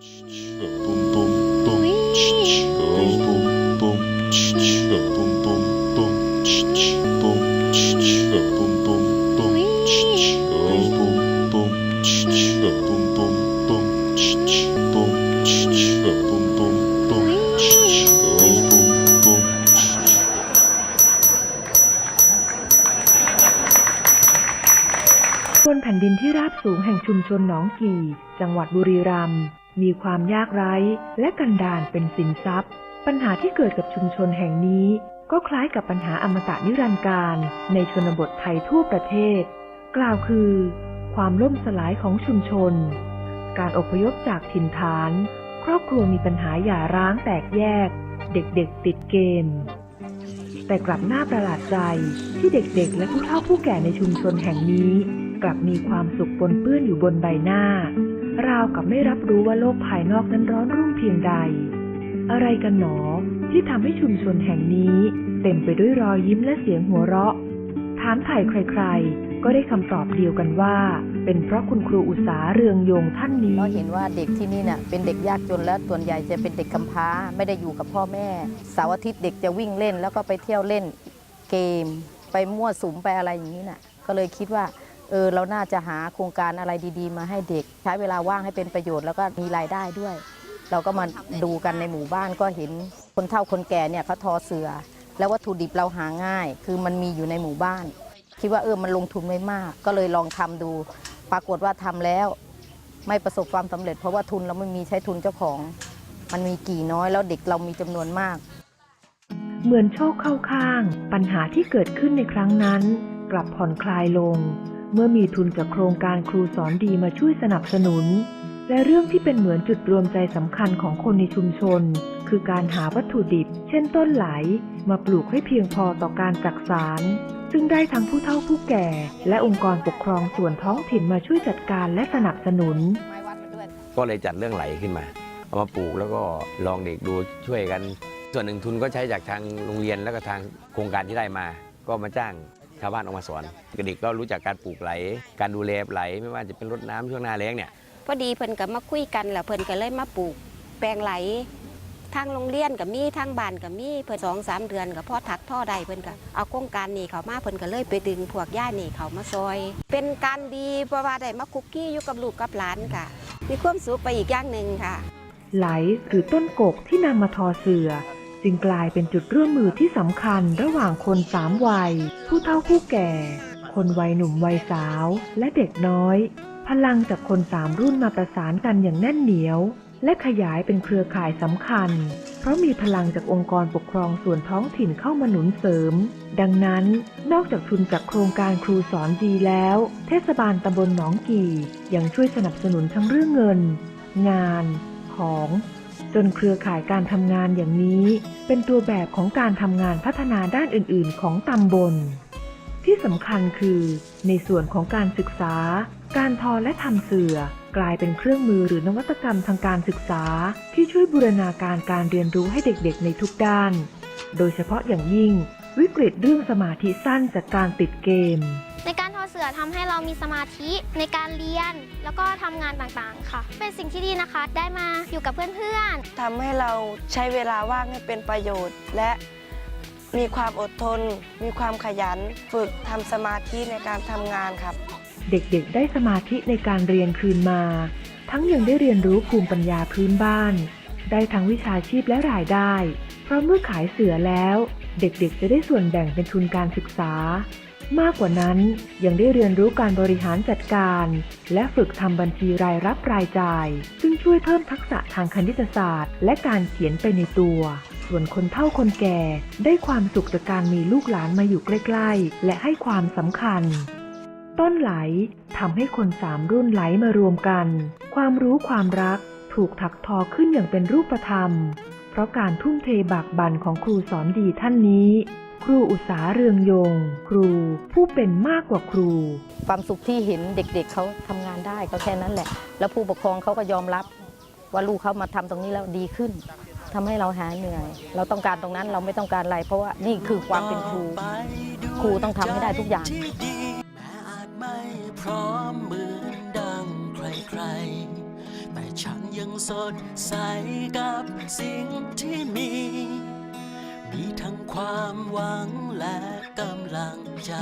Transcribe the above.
บนแผ่นดินที่ราบสูงแห่งชุมชนหนองกี่ จังหวัดบุรีรัมย์ มีความยากไร้และกันดารเป็นสินทรัพย์ ปัญหาที่เกิดกับชุมชนแห่งนี้ ก็คล้ายกับปัญหาอมตะนิรันดร์การ ในชนบทไทยทั่วประเทศ กล่าวคือ ความล่มสลายของชุมชน การอพยพจากถิ่นฐาน ครอบครัวมีปัญหาหย่าร้างแตกแยก เด็กๆติดเกม แต่กลับน่าประหลาดใจที่เด็กๆ และผู้เฒ่าผู้แก่ในชุมชนแห่งนี้ กลับมีความสุขปนเปื้อนอยู่บนใบหน้า ราวกับไม่รับรู้ว่าโลกภายนอกนั้นร้อนรุ่งเพียงใด อะไรกันหนอที่ทำให้ชุมชนแห่งนี้ เต็มไปด้วยรอยยิ้มและเสียงหัวเราะ ถามถ่ายใครๆ ก็ได้คำตอบเดียวกันว่า เป็นเพราะคุณครูอุษาเรืองยงท่านนี้ เราเห็นว่าเด็กที่นี่เนี่ยเป็นเด็กยากจนและส่วนใหญ่จะเป็นเด็กกำพร้าไม่ได้อยู่กับพ่อแม่เสาร์อาทิตย์เด็กจะวิ่งเล่นแล้วก็ไปเที่ยวเล่นเกม ไปมั่วสุมไปอะไรอย่างนี้น่ะ ก็เลยคิดว่า เออเราน่าจะหาโครงการอะไรดี ๆ มาให้เด็ก ใช้เวลาว่างให้เป็นประโยชน์แล้วก็มีรายได้ด้วย เราก็มาดูกันในหมู่บ้านก็เห็นคนเฒ่าคนแก่เนี่ยเขาทอเสือ แล้ววัตถุดิบเราหาง่าย คือมันมีอยู่ในหมู่บ้าน คิดว่าเออมันลงทุนไม่มาก ก็เลยลองทำดู ปรากฏว่าทำแล้ว ไม่ประสบความสำเร็จ เพราะว่าทุนเราไม่มีใช้ทุนเจ้าของ มันมีกี่น้อยแล้วเด็กเรามีจำนวนมาก เหมือนโชคเข้าข้าง ปัญหาที่เกิดขึ้นในครั้งนั้น กลับผ่อนคลายลง เมื่อมีทุนจากโครงการครูสอนดีมาช่วยสนับสนุน และเรื่องที่เป็นเหมือนจุดรวมใจสำคัญของคนในชุมชน คือการหาวัตถุดิบ เช่นต้นไหล มาปลูกให้เพียงพอต่อการจักสารซึ่งได้ทั้งผู้เฒ่าผู้แก่ และองค์กรปกครองส่วนท้องถิ่นมาช่วยจัดการและสนับสนุน ก็เลยจัดเรื่องไหลขึ้นมา เอามาปลูกแล้วก็ลองเด็กดูช่วยกัน ส่วนหนึ่งทุนก็ใช้จากทางโรงเรียนแล้วก็ทางโครงการที่ได้มา ก็มาจ้าง ชาวบ้านออกมาสอนเด็กก็รู้จักการปลูกไหล การดูแลไหลไม่ว่าจะเป็นรดน้ำช่วงหน้าแล้งเนี่ยพอดีเพิ่นก็มาคุยกันแล้วเพิ่นก็เลยมาปลูกแปลงไหลทางโรงเรียนกับมีทางบ้านกับมีเพิ่นสองสามเดือนกับพ่อถักท่อใดเพิ่นก็เอาโครงการนี้เขามาเพิ่นก็เลยไปดึงพวกย่านี่เขามาซอย เป็นการดีเพราะว่าได้มาคุกกี้อยู่กับลูกกับหลานค่ะมีความสุขไปอีกอย่างหนึ่งค่ะ ไหลหรือต้นกกที่นำมาทอเสือ จึงกลายเป็นจุดร่วมมือที่สำคัญระหว่างคนสามวัย ผู้เฒ่าผู้แก่ คนวัยหนุ่มวัยสาว และเด็กน้อย พลังจากคนสามรุ่นมาประสานกันอย่างแน่นเหนียว และขยายเป็นเครือข่ายสำคัญ เพราะมีพลังจากองค์กรปกครองส่วนท้องถิ่นเข้ามาหนุนเสริม ดังนั้น นอกจากทุนจากโครงการครูสอนดีแล้ว เทศบาลตำบลหนองกี่ยังช่วยสนับสนุนทั้งเรื่องเงิน งาน ของ จนเครือข่ายการทำงานอย่างนี้เป็นตัวแบบของการทำงานพัฒนาด้านอื่น ๆ ของตำบล ที่สำคัญคือ ในส่วนของการศึกษา การทอและทำเสือกลายเป็นเครื่องมือหรือนวัตกรรมทางการศึกษา ที่ช่วยบูรณาการการเรียนรู้ให้เด็กๆ ในทุกด้าน โดยเฉพาะอย่างยิ่ง วิกฤตเรื่องสมาธิสั้นจากการติดเกม ในการทอเสือทำให้เรามีสมาธิในการเรียน แล้วก็ทำงานต่างๆ ค่ะ เป็นสิ่งที่ดีนะคะ ได้มาอยู่กับเพื่อนๆทำให้เราใช้เวลาว่างให้เป็นประโยชน์ และมีความอดทน มีความขยัน ฝึกทำสมาธิในการทำงานครับ เด็กๆ ได้สมาธิในการเรียนคืนมา ทั้งยังได้เรียนรู้ภูมิปัญญาพื้นบ้าน ได้ทั้งวิชาชีพและรายได้ เพราะเมื่อขายเสือแล้ว เด็กๆ จะได้ส่วนแบ่งเป็นทุนการศึกษา มากกว่านั้นยังได้เรียนรู้การบริหารจัดการ และฝึกทำบัญชีรายรับรายจ่าย ซึ่งช่วยเพิ่มทักษะทางคณิตศาสตร์ และการเขียนไปในตัว ส่วนคนเฒ่าคนแก่ได้ความสุขจากการมีลูกหลานมาอยู่ใกล้ๆ และให้ความสำคัญ ต้นไหลทำให้คนสามรุ่นไหลมารวมกัน ความรู้ความรักถูกถักทอขึ้นอย่างเป็นรูปธรรม เพราะการทุ่มเทบากบั่นของครูสอนดีท่านนี้ ครูอุษาเรืองยง ครูผู้เป็นมากกว่าครู ความสุขที่เห็นเด็กๆเขาทำงานได้ก็แค่นั้นแหละ แล้วผู้ปกครองเขาก็ยอมรับ ว่าลูกเขามาทำตรงนี้แล้วดีขึ้นทำให้เราหายเหนื่อย เราต้องการตรงนั้นเราไม่ต้องการอะไร เพราะว่านี่คือความเป็นครู ครูต้องทำให้ได้ทุกอย่างแม้อาจไม่พร้อมเหมือนดังใครๆ แต่ฉันยังสดใสกับสิ่งที่มี มีทั้งความหวังและกำลังใจ